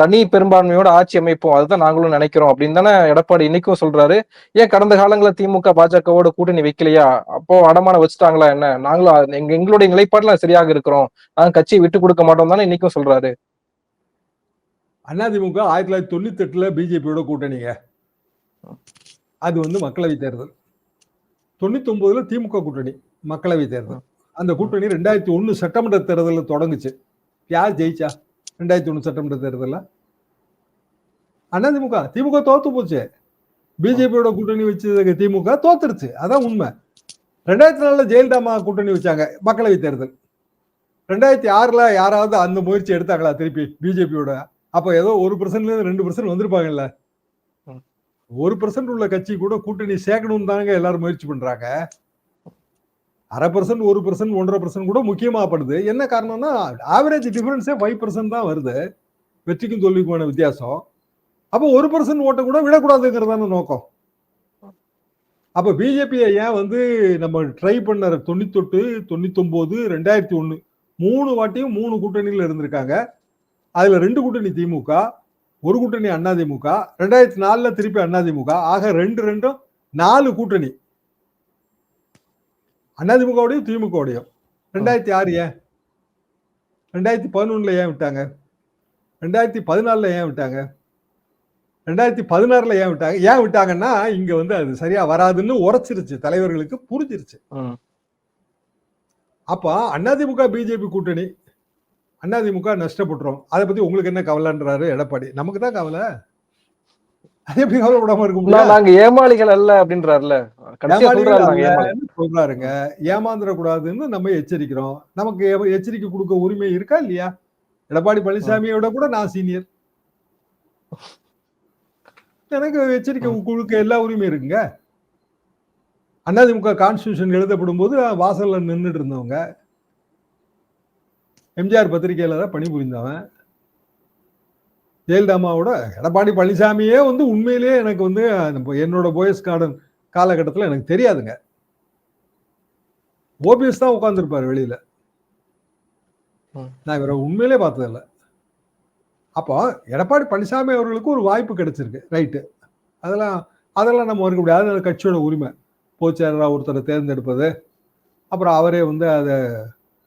தனி பெரும்பான்மையோட ஆட்சி அமைப்போம். அதுதான் நாங்களும் நினைக்கிறோம். அப்படின்னு தானே எடப்பாடி இன்னைக்கும் சொல்றாரு. ஏன் கடந்த காலங்களில் திமுக பாஜகவோட கூட்டணி வைக்கலையா? அப்போ அடமான வச்சுட்டாங்களா என்ன? நாங்களும் எங்க எங்களுடைய நிலைப்பாடுல சரியாக இருக்கிறோம். நாங்க கட்சியை விட்டு கொடுக்க மாட்டோம் தானே இன்னைக்கும் சொல்றாரு. அதிமுக ஆயிரத்தி தொள்ளாயிரத்தி தொண்ணூத்தி எட்டுல பிஜேபியோட கூட்டணிங்க. அது வந்து மக்களவை தேர்தல். தொண்ணூத்தி ஒன்பதுல திமுக கூட்டணி மக்களவை தேர்தல். அந்த கூட்டணி ரெண்டாயிரத்தி ஒண்ணு சட்டமன்ற தேர்தலில் தொடங்குச்சு. யார் ஜெயிச்சா? ரெண்டாயிரத்தி ஒண்ணு சட்டமன்ற தேர்தல்ல. அதிமுக திமுக தோத்து போச்சு. பிஜேபியோட கூட்டணி வச்சு திமுக தோத்துருச்சு. அதான் உண்மை. ரெண்டாயிரத்தி நாலுல ஜெயலலிதா அம்மா கூட்டணி வச்சாங்க மக்களவை தேர்தல். ரெண்டாயிரத்தி ஆறுல யாராவது அந்த முயற்சி எடுத்தாங்களா திருப்பி பிஜேபியோட? அப்ப ஏதோ ஒரு பர்சன்ட்ல இருந்து ரெண்டு பர்சன்ட் வந்திருப்பாங்கல்ல. ஒரு பர்சன்ட் உள்ள கட்சி கூட கூட்டணி சேர்க்கணும் தாங்க எல்லாரும் முயற்சி பண்றாங்க. அரை பர்சன்ட் ஒரு பர்சன்ட் ஒன்றரை பர்சன்ட் கூட முக்கியமாகப்படுது. என்ன காரணம்னா ஆவரேஜ் டிஃபரன்ஸே ஃபைவ் பர்சன்ட் தான் வருது. வெற்றிக்கும் தோல்விக்குமான வித்தியாசம். அப்போ ஒரு பர்சன்ட் ஓட்டை கூட விடக்கூடாதுங்கிறதான நோக்கம். அப்போ பிஜேபியை ஏன் வந்து நம்ம ட்ரை பண்ண தொண்ணூத்தொட்டு தொண்ணூத்தொம்போது ரெண்டாயிரத்தி ஒன்று மூணு வாட்டியும் மூணு கூட்டணியில் இருந்திருக்காங்க. அதில் ரெண்டு கூட்டணி திமுக ஒரு கூட்டணி அதிமுக ரெண்டாயிரத்தி நாலில் திருப்பி அதிமுக ஆக ரெண்டு ரெண்டும் நாலு கூட்டணி. அதிமுகவுடையும் திமுகவுடையும். ரெண்டாயிரத்தி ஆறு ஏன்? ரெண்டாயிரத்தி பதினொன்னுல ஏன் விட்டாங்க? ரெண்டாயிரத்தி பதினாலுல ஏன் விட்டாங்க? ரெண்டாயிரத்தி பதினாறுல ஏன் விட்டாங்க? ஏன் விட்டாங்கன்னா இங்க வந்து அது சரியா வராதுன்னு உரைச்சிருச்சு. தலைவர்களுக்கு புரிஞ்சிருச்சு. அப்ப அதிமுக பிஜேபி கூட்டணி அதிமுக நஷ்டப்பட்டுரும். அதை பத்தி உங்களுக்கு என்ன கவலைன்றாரு எடப்பாடி? நமக்கு தான் கவலை. அது எப்படி கவலைப்படாம இருக்க முடியும்? நான் நாங்க ஏமாளிகள் அல்ல அப்படின்றாருல. சொல்றாருங்க ஏமாந்துடக்கூடாதுன்னு நம்ம எச்சரிக்கிறோம். நமக்கு எச்சரிக்கை கொடுக்க உரிமை இருக்கா இல்லையா? எடப்பாடி பழனிசாமியோட கூட நான் சீனியர். எனக்கு எச்சரிக்கை கொடுக்க எல்லா உரிமையும் இருக்குங்க. அதிமுக கான்ஸ்டியூஷன் எழுதப்படும் போது வாசல்ல நின்றுட்டு இருந்தவங்க. எம்ஜிஆர் பத்திரிகையில தான் பணிபுரிந்தவன். ஜெயலலிதாமாவோட எடப்பாடி பழனிசாமியே வந்து உண்மையிலேயே எனக்கு வந்து என்னோட போயஸ் கார்டன் காலகட்டத்தில் எனக்கு தெரியாதுங்க. ஓபிஎஸ் தான் உட்காந்துருப்பாரு வெளியில. நான் இவரை உண்மையிலே பார்த்ததில்ல. அப்போ எடப்பாடி பழனிசாமி அவர்களுக்கு ஒரு வாய்ப்பு கிடைச்சிருக்கு. ரைட்டு. அதெல்லாம் அதெல்லாம் நம்ம இருக்க முடியாது. அது கட்சியோட உரிமை. பொதுச்செயலராக ஒருத்தரை தேர்ந்தெடுப்பது. அப்புறம் அவரே வந்து அதை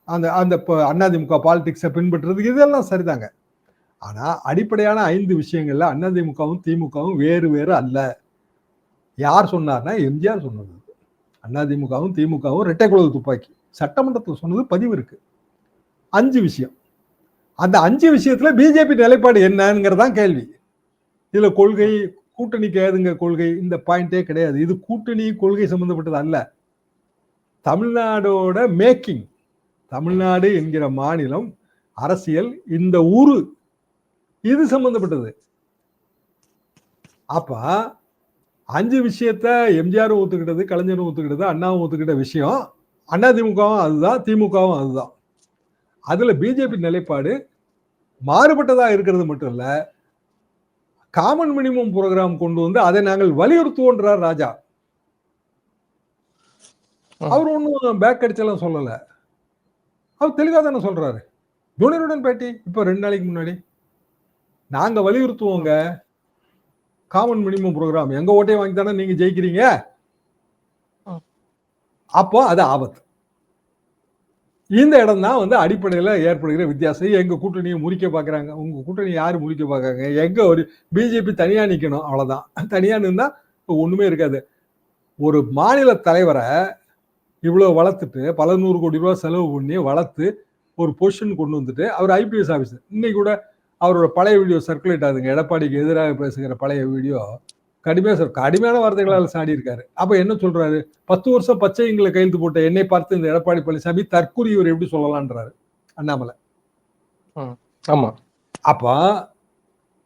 அந்த அந்த இப்போ அதிமுக பாலிடிக்ஸை பின்பற்றுறது இதெல்லாம் சரிதாங்க. ஆனா அடிப்படையான ஐந்து விஷயங்கள்ல அதிமுகவும் திமுகவும் வேறு வேறு அல்ல. யார் சொன்னார்னா எம்ஜிஆர் சொன்னது. அதிமுகவும் திமுகவும் ரெட்டை குழல் துப்பாக்கி. சட்டமன்றத்தில் சொன்னது பதிவு இருக்கு. அஞ்சு விஷயம். அந்த அஞ்சு விஷயத்துல பிஜேபி நிலைப்பாடு என்னங்கிறதான் கேள்வி. இதுல கொள்கை கூட்டணிக்கு ஏதுங்க கொள்கை? இந்த பாயிண்டே கிடையாது. இது கூட்டணி கொள்கை சம்பந்தப்பட்டது அல்ல. தமிழ்நாடோட மேக்கிங் தமிழ்நாடு என்கிற மாநிலம் அரசியல் இந்த ஊரு இது சம்பந்தப்பட்டது. அப்ப அஞ்சு விஷயத்த எம்ஜிஆரும் ஒத்துக்கிட்டது கலைஞரும் ஒத்துக்கிட்டது அண்ணாவும் ஒத்துக்கிட்ட விஷயம். அண்ணா திமுகவும் அதுதான் திமுகவும் அதுதான். அதுல பிஜேபி நிலைப்பாடு மாறுபட்டதா இருக்கிறது மட்டும் இல்ல காமன் மினிமம் ப்ரோக்ராம் கொண்டு வந்து அதை நாங்கள் வலியுறுத்துவோன்றார் ராஜா. அவர் ஒன்றும் பேக் அடிச்செல்லாம் சொல்லல. அவர் தெளிவா தானே சொல்றாரு. ஜூனியருடன் பேட்டி இப்ப ரெண்டு நாளைக்கு முன்னாடி. நாங்க வலியுறுத்துவோங்க. காமன் மினிமம் ப்ரோக்ராம் எங்க ஓட்டையை வாங்கி தானே நீங்க ஜெயிக்கிறீங்க. அப்போ அது ஆபத்து. இந்த இடம் தான் வந்து அடிப்படையில் ஏற்படுகிற வித்தியாசம். எங்க கூட்டணியை முறிக்க பார்க்கறாங்க உங்க கூட்டணி யாரு முறிக்க பார்க்கறாங்க எங்க ஒரு பிஜேபி தனியா நிக்கணும். அவ்வளவுதான். தனியா நின்னா ஒண்ணுமே இருக்காது. ஒரு மாநில தலைவரை இவ்வளவு வளர்த்துட்டு பல நூறு கோடி ரூபாய் செலவு பண்ணி வளர்த்து ஒரு பொசிஷன் கொண்டு வந்துட்டு அவர் ஐபிஎஸ் ஆஃபீஸர் இன்னைக்கு கூட அவரோட பழைய வீடியோ சர்க்குலேட் ஆகுதுங்க. எடப்பாடிக்கு எதிராக பேசுகிற பழைய வீடியோ கடுமையா சொல் கடுமையான வார்த்தைகளால் சாடி இருக்காரு அப்ப என்ன சொல்றாரு? பத்து வருஷம் பச்சைங்களை கையெழுத்து போட்ட என்னை பார்த்து இந்த எடப்பாடி பழனிசாமி தற்கூறியவர் எப்படி சொல்லலான்றாரு அண்ணாமலை. ஆமா. அப்ப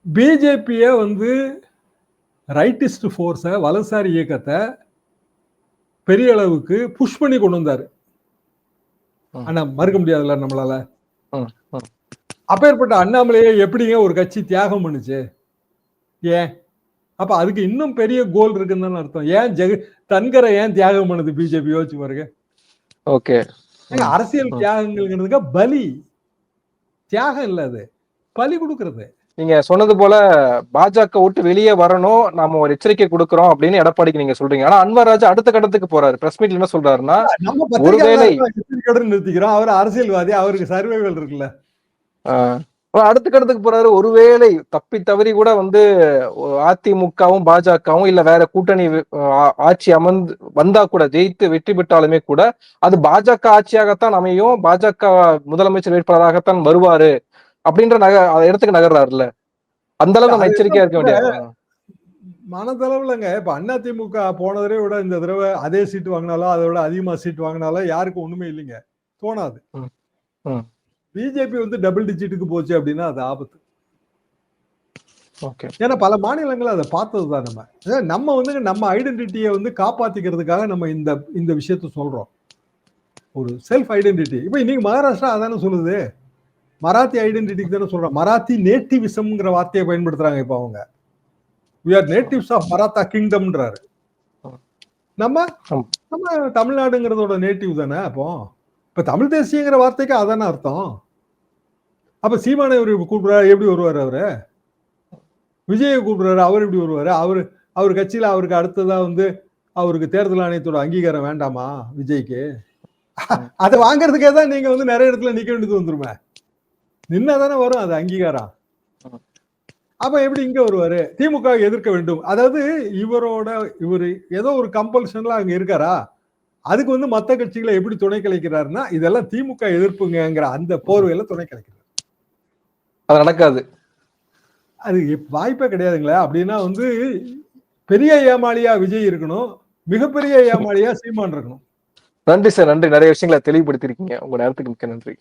பிஜேபிய வந்து ரைட்டிஸ்ட் ஃபோர்ஸை வலதுசாரி இயக்கத்தை பெரிய அளவுக்கு புஷ் பண்ணி கொண்டு வந்தாரு. ஆனா மறுக்க முடியாதுல்ல நம்மளால. அப்பேற்பட்ட அண்ணாமலையை எப்படிங்க ஒரு கட்சி தியாகம் பண்ணுச்சு? ஏன்? அப்ப அதுக்கு இன்னும் பெரிய கோல் இருக்குன்னு அர்த்தம். ஏன் ஜெக தன்கரை ஏன் தியாகம் பண்ணுது பிஜேபி? யோசிச்சு பாருங்க. ஓகே. அரசியல். தியாகங்கள்ங்கிறதுக்கு பலி. தியாகம் இல்ல அது. பலி கொடுக்கறது. நீங்க சொன்னது போல பாஜக விட்டு வெளியே வரணும் நாம ஒரு எச்சரிக்கை கொடுக்கறோம் அப்படின்னு எடப்பாடிக்கு நீங்க சொல்றீங்க. ஆனா அன்வர் ராஜா அடுத்த கட்டத்துக்கு போறாரு. பிரஸ் மீட்ல என்ன சொல்றாருன்னா ஒருவேளை- நிறுத்திக்கிறோம். அவர் அரசியல்வாதி அவருக்கு சர்வைவல் இருக்குல்ல. அடுத்த கட்டத்துக்கு போறாரு. ஒருவேளை தப்பி தவறி கூட வந்து அதிமுகவும் பாஜகவும் இல்ல வேற கூட்டணி ஆட்சி அமர்ந்து வந்தா கூட ஜெயித்து வெற்றி பெற்றாலுமே கூட அது பாஜக ஆட்சியாகத்தான் அமையும். பாஜக முதலமைச்சர் வேட்பாளராகத்தான் வருவாரு. அப்படின்ற நக அந்த இடத்துக்கு நகர்றாருல்ல. அந்த அளவுக்கு நம்ம எச்சரிக்கையா இருக்க வேண்டிய மனதளவுலங்க இப்ப அதிமுக போன தடவை விட இந்த தடவை அதே சீட்டு வாங்கினாலும் அதை விட அதிகமா சீட் வாங்கினாலும் யாருக்கும் ஒண்ணுமே இல்லைங்க. தோணாது. பிஜேபி வந்து டபுள் டிஜிட்டுக்கு போச்சு அப்படின்னா அது ஆபத்து. ஓகே ஏன்னா பல மாநிலங்கள் அதை பார்த்தது தான் நம்ம நம்ம வந்து நம்ம ஐடென்டிட்டியை வந்து காப்பாத்திக்கிறதுக்காக நம்ம இந்த இந்த விஷயத்த சொல்றோம். ஒரு செல்ஃப் ஐடென்டிட்டி இப்போ இன்னைக்கு மகாராஷ்டிரா அதானே சொல்லுது? மராத்தி ஐடென்டிட்டிக்கு தானே சொல்றோம். மராத்தி நேட்டிவிசம்ங்கிற வார்த்தையை பயன்படுத்துறாங்க இப்போ அவங்க. We are natives of Maratha கிங்டம்ன்றாரு நம்ம. நம்ம தமிழ்நாடுங்கிறதோட நேட்டிவ் தானே அப்போ? இப்ப தமிழ் தேசியங்கிற வார்த்தைக்கு அதானே அர்த்தம்? அப்ப சீமானை இவர் கூப்பிடுறாரு எப்படி வருவார் அவரு? விஜயை கூப்பிடுறாரு அவர் எப்படி வருவாரு? அவரு அவர் கட்சியில அவருக்கு அடுத்ததா வந்து அவருக்கு தேர்தல் ஆணையத்தோட அங்கீகாரம் வேண்டாமா விஜய்க்கு? அதை வாங்குறதுக்கே தான் நீங்க வந்து நிறைய இடத்துல நிக்க வேண்டியது வந்துருமே. நின்னா தானே வரும் அது அங்கீகாரம். அப்ப எப்படி இங்க வருவாரு? திமுக எதிர்க்க வேண்டும். அதாவது இவரோட இவர் ஏதோ ஒரு கம்பல்ஷன்ல அங்க இருக்காரா? அதுக்கு வந்து மத்த கட்சிகளை எப்படி துணை கலைக்கிறாருன்னா இதெல்லாம் திமுக எதிர்ப்புங்கிற அந்த போர்வையில துணை கலைக்கிறார். அது நடக்காது. அது வாய்ப்பே கிடையாதுங்களே. அப்படின்னா வந்து பெரிய ஏமாளியா விஜய் இருக்கணும். மிகப்பெரிய ஏமாளியா சீமான் இருக்கணும். நன்றி சார். நன்றி. நிறைய விஷயங்களை தெளிவுபடுத்திருக்கீங்க உங்க நேரத்துக்கு மிக்க நன்றி.